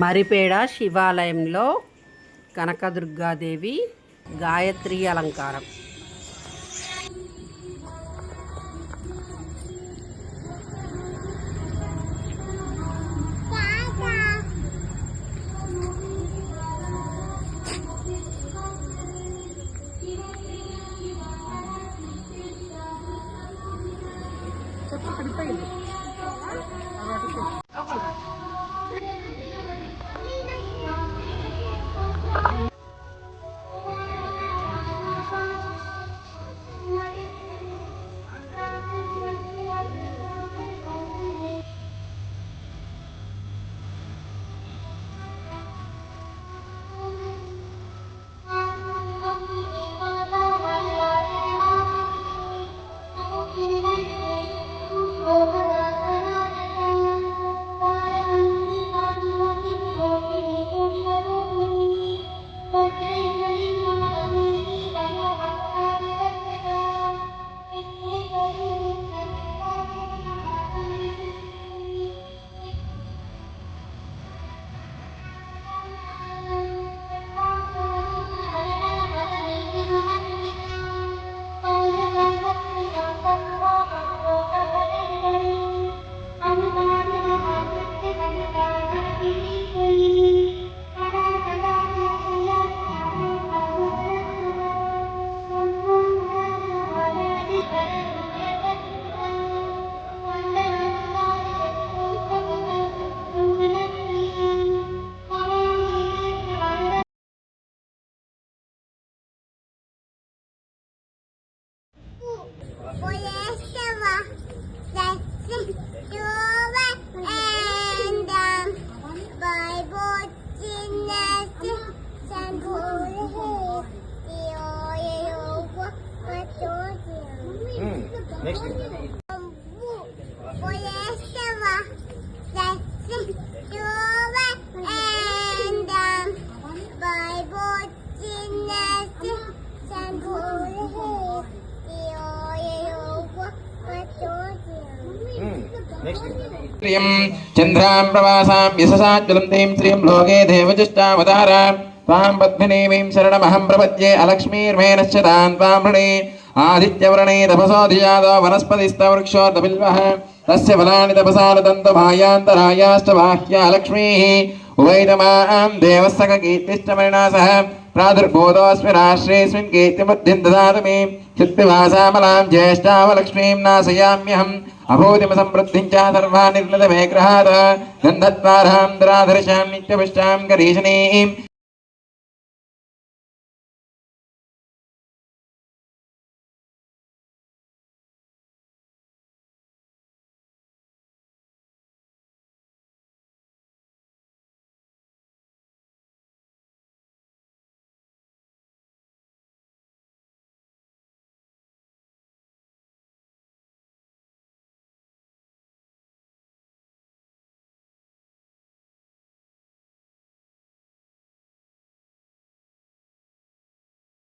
మరిపేడ శివాలయంలో కనకదుర్గాదేవి గాయత్రి అలంకారం. Oh, Next. Trium Chandram Pravasam Visasat Jalantim Trium Loge Devajishta Vadaram Vam Padmini Vim Saranam Aham Pravadye ఆదిత్యవర్ణే తపసోధియాదో వనస్పతిస్తవృక్షోర్దబిల్వః తస్య ఫలాని తపసానుదంతు భాయాంతరాయాశ్చ బాహ్యా లక్ష్మీః ఉవైతమాం దేవస్సక కీర్తిష్టమరిణాసః ప్రాదుర్బోధోస్మి రాశ్రేస్మిన్ కీర్తిముద్ధిం దదాతు మే చిత్తివాసామలాం జ్యేష్ఠావలక్ష్మీం నాశయామ్యహం అభూతిమ సమృద్ధిం చ సర్వా నిర్లత మేగ్రహాత గంధద్వారాం దరాధర్శాం నిత్యపుష్టాం గరీషణీం